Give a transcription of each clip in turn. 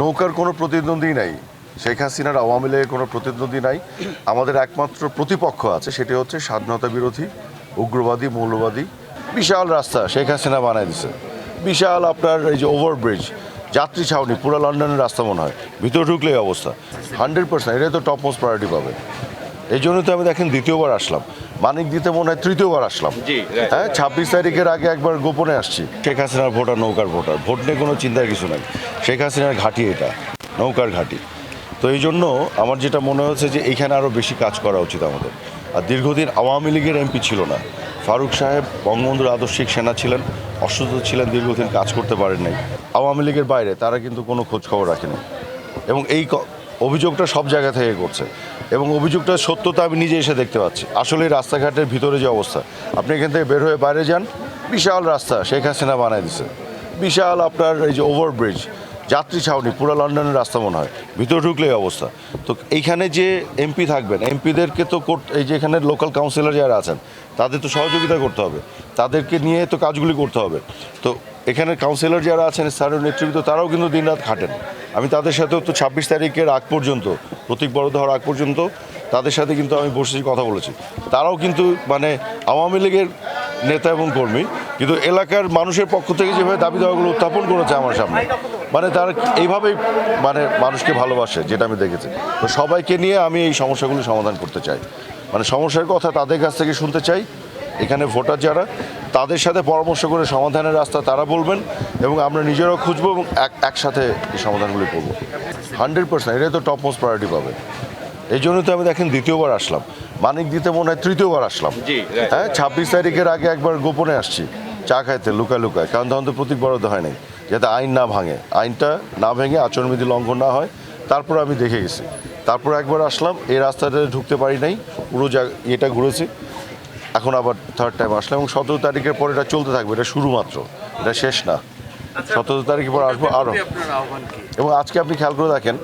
নৌকার কোনো প্রতিদ্বন্দ্বী নাই। শেখ হাসিনার আওয়ামী লীগের কোনো প্রতিদ্বন্দ্বী নাই। আমাদের একমাত্র প্রতিপক্ষ আছে, সেটি হচ্ছে স্বাধীনতা বিরোধী, উগ্রবাদী, মৌলবাদী, বিশাল রাস্তা শেখ হাসিনা বানায় দিছে। বিশাল আপনার এই যে ওভারব্রিজ যাত্রী ছাউনি, পুরো লন্ডনের রাস্তা মনে হয়। ভিতরে ঢুকলে অবস্থা। হান্ড্রেড পার্সেন্ট এটা তো টপ মোস্ট প্রায়োরিটি পাবে। এই জন্য তো আমি দেখেন দ্বিতীয়বার আসলাম। মানিক দিতে মনে হয় তৃতীয়বার আসলাম। হ্যাঁ ছাব্বিশ তারিখের আগে একবার গোপনে আসছি। শেখ হাসিনার ভোটার নৌকার ভোটার। ভোট নিয়ে কোনো চিন্তার কিছু নাই। শেখ হাসিনার ঘাঁটি এটা নৌকার ঘাঁটি। তো এই জন্য আমার যেটা মনে হচ্ছে যে এইখানে আরও বেশি কাজ করা উচিত আমাদের। আর দীর্ঘদিন আওয়ামী লীগের এমপি ছিল না। ফারুক সাহেব বঙ্গবন্ধুর আদর্শিক সেনা ছিলেন অসুস্থ ছিলেন দীর্ঘদিন কাজ করতে পারেন নাই। আওয়ামী লীগের বাইরে তারা কিন্তু কোনো খোঁজ খবর রাখেনি। এবং এই অভিযোগটা সব জায়গা থেকে করছে এবং অভিযোগটা সত্যতা আমি নিজে এসে দেখতে পাচ্ছি। আসলে রাস্তাঘাটের ভিতরে যে অবস্থা, আপনি এখান থেকে বের হয়ে বাইরে যান, বিশাল রাস্তা শেখ হাসিনা বানায় দিছে। বিশাল আপনার এই যে ওভারব্রিজ যাত্রী ছাউনি, পুরো লন্ডনের রাস্তা মনে হয়, ভিতরে ঢুকলে অবস্থা। তো এইখানে যে এমপি থাকবেন এমপিদেরকে তো এই যে এখানে লোকাল কাউন্সিলর যারা আছেন, তাদের তো সহযোগিতা করতে হবে। তাদেরকে নিয়ে তো কাজগুলি করতে হবে। তো এখানে কাউন্সিলর যারা আছেন স্থানীয় নেতৃত্ব তারাও কিন্তু দিনরাত খাটেন। আমি তাদের সাথেও তো ছাব্বিশ তারিখের আগ পর্যন্ত, প্রতীক বড় হওয়ার আগ পর্যন্ত তাদের সাথে কিন্তু আমি বসেছি, কথা বলেছি। তারাও কিন্তু মানে আওয়ামী লীগের নেতা এবং কর্মী, কিন্তু এলাকার মানুষের পক্ষ থেকে যেভাবে দাবি দাওয়াগুলো উত্থাপন করেছে আমার সামনে মানে তারা এইভাবেই মানে মানুষকে ভালোবাসে, যেটা আমি দেখেছি। তো সবাইকে নিয়ে আমি এই সমস্যাগুলি সমাধান করতে চাই। মানে সমস্যার কথা তাদের কাছ থেকে শুনতে চাই। এখানে ভোটার যারা তাদের সাথে পরামর্শ করে সমাধানের রাস্তা তারা বলবেন এবং আমরা নিজেরাও খুঁজবো এবং এক একসাথে এই সমাধানগুলি করব। হান্ড্রেড পার্সেন্ট এটা তো টপ মোস্ট প্রায়োরিটি পাবে। এই জন্য তো আমি দেখেন দ্বিতীয়বার আসলাম। মানিক দিতে মনে হয় তৃতীয়বার আসলাম। হ্যাঁ ছাব্বিশ তারিখের আগে একবার গোপনে আসছি। চা খাইতে লুকায় লুকায়। কারণ তখন তো প্রতীক বরাদ্দ হয় নাই। যাতে আইন না ভাঙে। আইনটা না ভেঙে আচরণবিধি লঙ্ঘন না হয়। তারপর আমি দেখে গেছি। তারপর একবার আসলাম এই রাস্তাটা ঢুকতে পারি নাই। পুরো জায়গা এটা ঘুরেছি। এখন আবার থার্ড টাইম আসলাম এবং সতেরো তারিখের পর এটা চলতে থাকবে এটা শুরু মাত্র এটা শেষ না। সতেরো তারিখের পর আসব আরও এবং আজকে আপনি খেয়াল করে দেখেন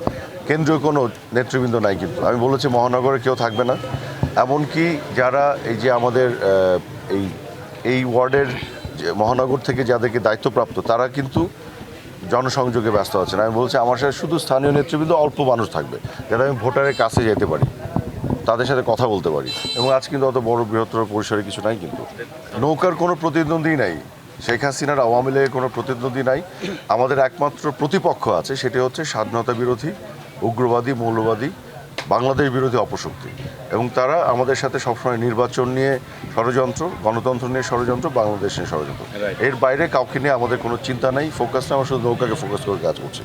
কেন্দ্রীয় কোনো নেতৃবৃন্দ নাই কিন্তু। আমি বলেছি মহানগরে কেউ থাকবে না। এমনকি যারা এই যে আমাদের এই এই ওয়ার্ডের যে মহানগর থেকে যাদেরকে দায়িত্বপ্রাপ্ত তারা কিন্তু জনসংযোগে ব্যস্ত আছেন। আমি বলছি আমার সাথে শুধু স্থানীয় নেতৃবৃন্দ অল্প মানুষ থাকবে। যাতে আমি ভোটারের কাছে যেতে পারি। তাদের সাথে কথা বলতে পারি। এবং আজ কিন্তু অত বড় বৃহত্তর পরিসরে কিছু নাই কিন্তু। নৌকার কোনো প্রতিদ্বন্দ্বী নাই। শেখ হাসিনার আওয়ামী লীগের কোনো প্রতিদ্বন্দ্বী নাই। আমাদের একমাত্র প্রতিপক্ষ আছে, সেটি হচ্ছে স্বাধীনতা বিরোধী, উগ্রবাদী, মৌলবাদী বাংলাদেশ বিরোধী অপশক্তি। এবং তারা আমাদের সাথে সবসময় নির্বাচন নিয়ে ষড়যন্ত্র গণতন্ত্র নিয়ে ষড়যন্ত্র বাংলাদেশ নিয়ে ষড়যন্ত্র। এর বাইরে কাউকে নিয়ে আমাদের কোনো চিন্তা নেই ফোকাস নেই আমরা শুধু নৌকাকে ফোকাস করে কাজ করছি।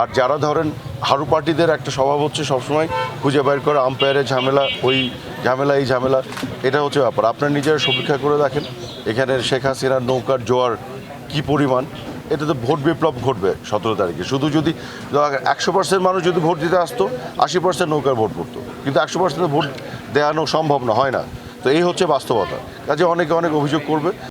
আর যারা ধরেন হারু পার্টিদের একটা স্বভাব হচ্ছে সবসময় খুঁজে বের করে আম্পায়ারের ঝামেলা ওই ঝামেলা এই ঝামেলা এটা হচ্ছে ব্যাপার। আপনার নিজেরা সমীক্ষা করে দেখেন এখানে শেখ হাসিনার নৌকার জোয়ার কি পরিমাণ? এটা তো ভোট বিপ্লব ঘটবে সতেরো তারিখে। শুধু যদি একশো পার্সেন্ট মানুষ যদি ভোট দিতে আসতো, আশি পার্সেন্ট নৌকার ভোট পড়তো। কিন্তু একশো পার্সেন্ট ভোট দেওয়ানো সম্ভব না, হয় না। তো এই হচ্ছে বাস্তবতা। কাজে অনেকে অনেক অভিযোগ করবে।